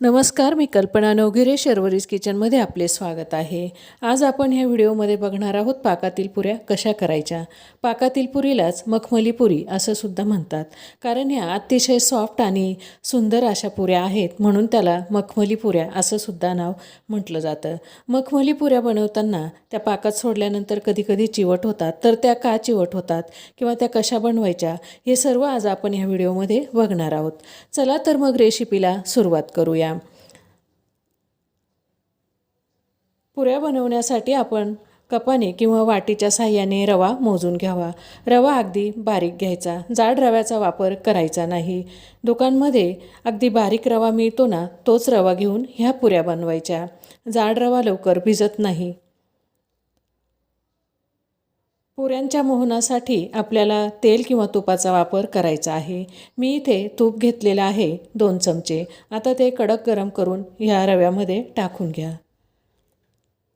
नमस्कार मी कल्पना नवगिरे शर्वरीज किचनमध्ये आपले स्वागत आहे. आज आपण ह्या व्हिडिओमध्ये बघणार आहोत पाकातील पुऱ्या कशा करायच्या. पाकातील पुरीलाच मखमली पुरी असं सुद्धा म्हणतात. कारण ह्या अतिशय सॉफ्ट आणि सुंदर अशा पुऱ्या आहेत म्हणून त्याला मखमली पुऱ्या असं सुद्धा नाव म्हटलं जातं. मखमली पुऱ्या बनवताना त्या पाकात सोडल्यानंतर कधी कधी चिवट होतात. तर त्या का चिवट होतात किंवा त्या कशा बनवायच्या हे सर्व आज आपण ह्या व्हिडिओमध्ये बघणार आहोत. चला तर मग रेसिपीला सुरुवात करूया. पुऱ्या बनवण्यासाठी आपण कपाने किंवा वाटीच्या साह्याने रवा मोजून घ्यावा. रवा अगदी बारीक घ्यायचा. जाड रव्याचा वापर करायचा नाही. दुकानमध्ये अगदी बारीक रवा मिळतो ना तोच रवा घेऊन ह्या पुऱ्या बनवायच्या. जाड रवा लवकर भिजत नाही. पुऱ्यांच्या मोहनासाठी आपल्याला तेल किंवा तुपाचा वापर करायचा आहे. मी इथे तूप घेतलेलं आहे दोन चमचे. आता ते कडक गरम करून ह्या रव्यामध्ये टाकून घ्या.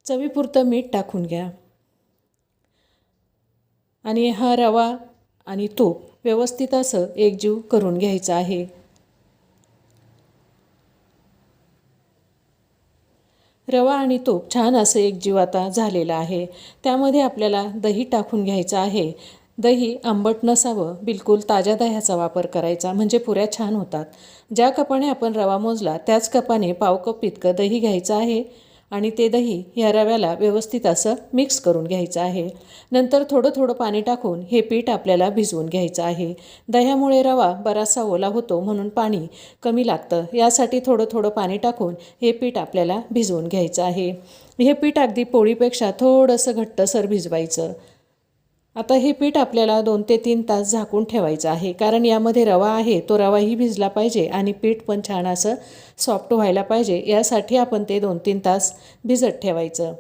चवीपुरतं मीठ टाकून घ्या. आणि हा रवा आणि तूप व्यवस्थित असं एकजीव करून घ्यायचं आहे. रवा आणि तूप छान असं एकजीव आता झालेलं आहे. त्यामध्ये आपल्याला दही टाकून घ्यायचं आहे. दही आंबट नसावं बिलकुल ताज्या दह्याचा वापर करायचा म्हणजे पुऱ्या छान होतात. ज्या कपाने आपण रवा मोजला त्याच कपाने पाव कप इतकं दही घ्यायचं आहे. आणि ते दही ह्या रव्याला व्यवस्थित असं मिक्स करून घ्यायचं आहे. नंतर थोडं थोडं पाणी टाकून हे पीठ आपल्याला भिजवून घ्यायचं आहे. दह्यामुळे रवा बराचसा ओला होतो म्हणून पाणी कमी लागतं. यासाठी थोडं थोडं पाणी टाकून हे पीठ आपल्याला भिजवून घ्यायचं आहे. हे पीठ अगदी पोळीपेक्षा थोडंसं घट्टसर भिजवायचं. आता हे पीठ आपल्याला दोन ते तीन तास झाकून ठेवायचं आहे. कारण यामध्ये रवा आहे तो रवाही भिजला पाहिजे आणि पीठ पण छान असं सॉफ्ट व्हायला पाहिजे. यासाठी आपण ते दोन तीन तास भिजत ठेवायचं.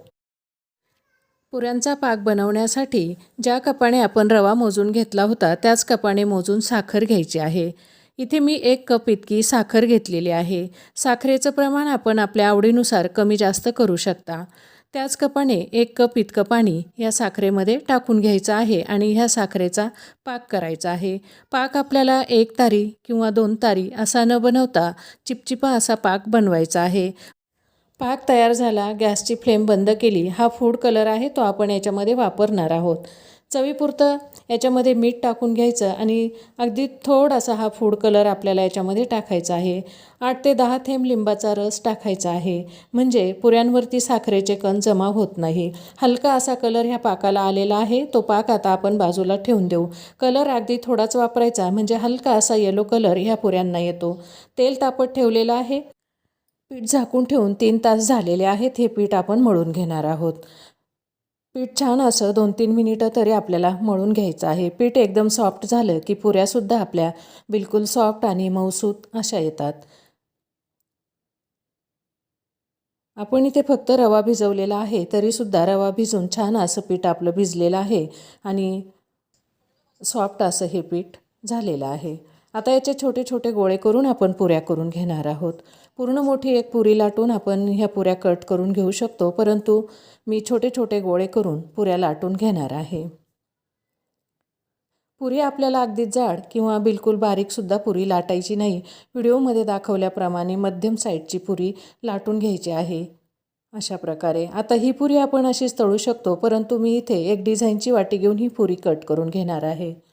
पुऱ्यांचा पाक बनवण्यासाठी ज्या कपाने आपण रवा मोजून घेतला होता त्याच कपाने मोजून साखर घ्यायची आहे. इथे मी एक कप इतकी साखर घेतलेली आहे. साखरेचं प्रमाण आपण आपल्या आवडीनुसार कमी जास्त करू शकता. त्याच कपाने एक कप इतकं पाणी या साखरेमध्ये टाकून घ्यायचं आहे आणि ह्या साखरेचा पाक करायचा आहे. पाक आपल्याला एक तारी किंवा दोन तारी असा न बनवता चिपचिपा असा पाक बनवायचा आहे. पाक तयार झाला गॅसची फ्लेम बंद केली हा फूड कलर आहे तो आपण याच्यामध्ये वापरणार आहोत. चवीपुरतं याच्यामध्ये मीठ टाकून घ्यायचं आणि अगदी थोडासा हा फूड कलर आपल्याला याच्यामध्ये टाकायचा आहे. आठ ते दहा थेंब लिंबाचा रस टाकायचा आहे. म्हणजे पुऱ्यांवरती साखरेचे कण जमा होत नाही. हलका असा कलर ह्या पाकाला आलेला आहे. तो पाक आता आपण बाजूला ठेवून देऊ. कलर अगदी थोडाच वापरायचा म्हणजे हलका असा येलो कलर ह्या पुऱ्यांना येतो. तेल तापत ठेवलेलं आहे. पीठ झाकून ठेवून तीन तास झालेले आहेत. हे पीठ आपण मळून घेणार आहोत. पीठ छान असं दोन तीन मिनिटं तरी आपल्याला मळून घ्यायचं आहे. पीठ एकदम सॉफ्ट झालं की पुऱ्यासुद्धा आपल्या बिलकुल सॉफ्ट आणि मऊसूत अशा येतात. आपण इथे फक्त रवा भिजवलेला आहे तरीसुद्धा रवा भिजून छान असं पीठ आपलं भिजलेलं आहे आणि सॉफ्ट असं हे पीठ झालेलं आहे. आता याचे छोटे छोटे गोळे करून आपण पुऱ्या करून घेणार आहोत. पूर्ण मोठी एक पुरी लाटून आपण ह्या पुऱ्या कट करून घेऊ शकतो. परंतु मी छोटे छोटे गोळे करून पुऱ्या लाटून घेणार आहे. पुरी आपल्याला अगदी जाड किंवा बिलकुल बारीकसुद्धा पुरी लाटायची नाही. व्हिडिओमध्ये दाखवल्याप्रमाणे मध्यम साईडची पुरी लाटून घ्यायची आहे. अशा प्रकारे. आता ही पुरी आपण अशीच तळू शकतो परंतु मी इथे एक डिझाईनची वाटी घेऊन ही पुरी कट करून घेणार आहे.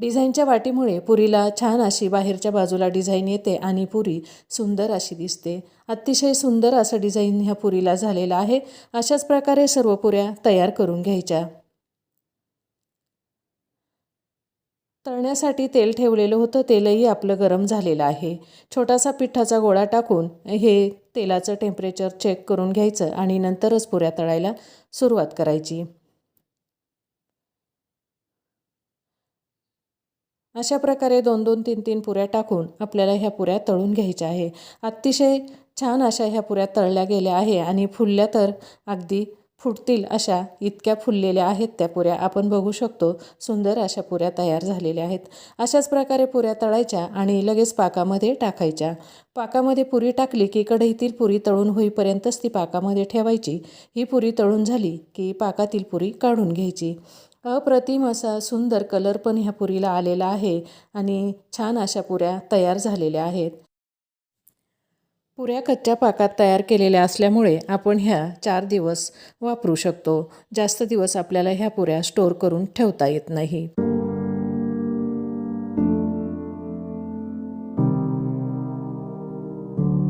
डिझाईनच्या वाटीमुळे पुरीला छान अशी बाहेरच्या बाजूला डिझाईन येते आणि पुरी सुंदर अशी दिसते. अतिशय सुंदर असं डिझाईन ह्या पुरीला झालेलं आहे. अशाच प्रकारे सर्व पुऱ्या तयार करून घ्यायच्या. तळण्यासाठी तेल ठेवलेलं होतं. तेलही आपलं गरम झालेलं आहे. छोटासा पिठाचा गोळा टाकून हे तेलाचं टेम्परेचर चेक करून घ्यायचं आणि नंतरच पुऱ्या तळायला सुरुवात करायची. अशा प्रकारे दोन दोन तीन तीन पुऱ्या टाकून आपल्याला ह्या पुऱ्या तळून घ्यायच्या आहे. अतिशय छान अशा ह्या पुऱ्या तळल्या गेल्या आहे आणि फुलल्या तर अगदी फुटतील अशा इतक्या फुललेल्या आहेत त्या पुऱ्या. आपण बघू शकतो सुंदर अशा पुऱ्या तयार झालेल्या आहेत. अशाच प्रकारे पुऱ्या तळायच्या आणि लगेच पाकामध्ये टाकायच्या. पाकामध्ये पुरी टाकली की कढईतील पुरी तळून होईपर्यंतच ती पाकामध्ये ठेवायची. ही पुरी तळून झाली की पाकातील पुरी काढून घ्यायची. अप्रतिम असा सुंदर कलर पण ह्या पुरीला आलेला आहे आणि छान अशा पुऱ्या तयार झालेल्या आहेत. पुऱ्या कच्च्या पाकात तयार केलेल्या असल्यामुळे आपण ह्या चार दिवस वापरू शकतो. जास्त दिवस आपल्याला ह्या पुऱ्या स्टोर करून ठेवता येत नाही.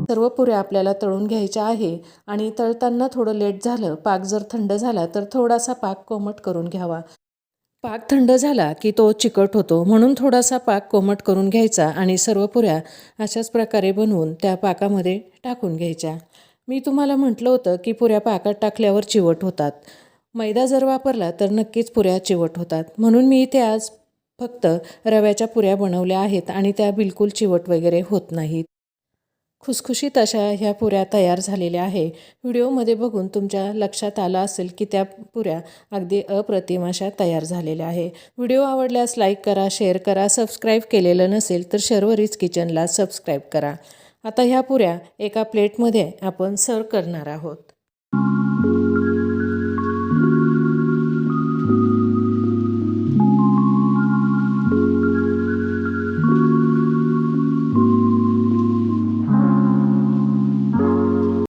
सर्व पुऱ्या आपल्याला तळून घ्यायच्या आहे आणि तळताना थोडं लेट झालं पाक जर थंड झाला तर थोडासा पाक कोमट करून घ्यावा. पाक थंड झाला की तो चिकट होतो. म्हणून थोडासा पाक कोमट करून घ्यायचा आणि सर्व पुऱ्या अशाच प्रकारे बनवून त्या पाकामध्ये टाकून घ्यायच्या. मी तुम्हाला म्हटलं होतं की पुऱ्या पाकात टाकल्यावर चिवट होतात. मैदा जर वापरला तर नक्कीच पुऱ्या चिवट होतात. म्हणून मी इथे आज फक्त रव्याच्या पुऱ्या बनवल्या आहेत आणि त्या बिलकुल चिवट वगैरे होत नाहीत. खुसखुशीत अशा ह्या पुऱ्या तयार झालेल्या आहे. व्हिडिओमध्ये बघून तुमच्या लक्षात आलं असेल की त्या पुऱ्या अगदी अप्रतिम अशा तयार झालेल्या आहे. व्हिडिओ आवडल्यास लाईक करा शेअर करा सबस्क्राईब केलेलं नसेल तर शर्वरीज किचनला सबस्क्राईब करा. आता ह्या पुऱ्या एका प्लेटमध्ये आपण सर्व करणार आहोत.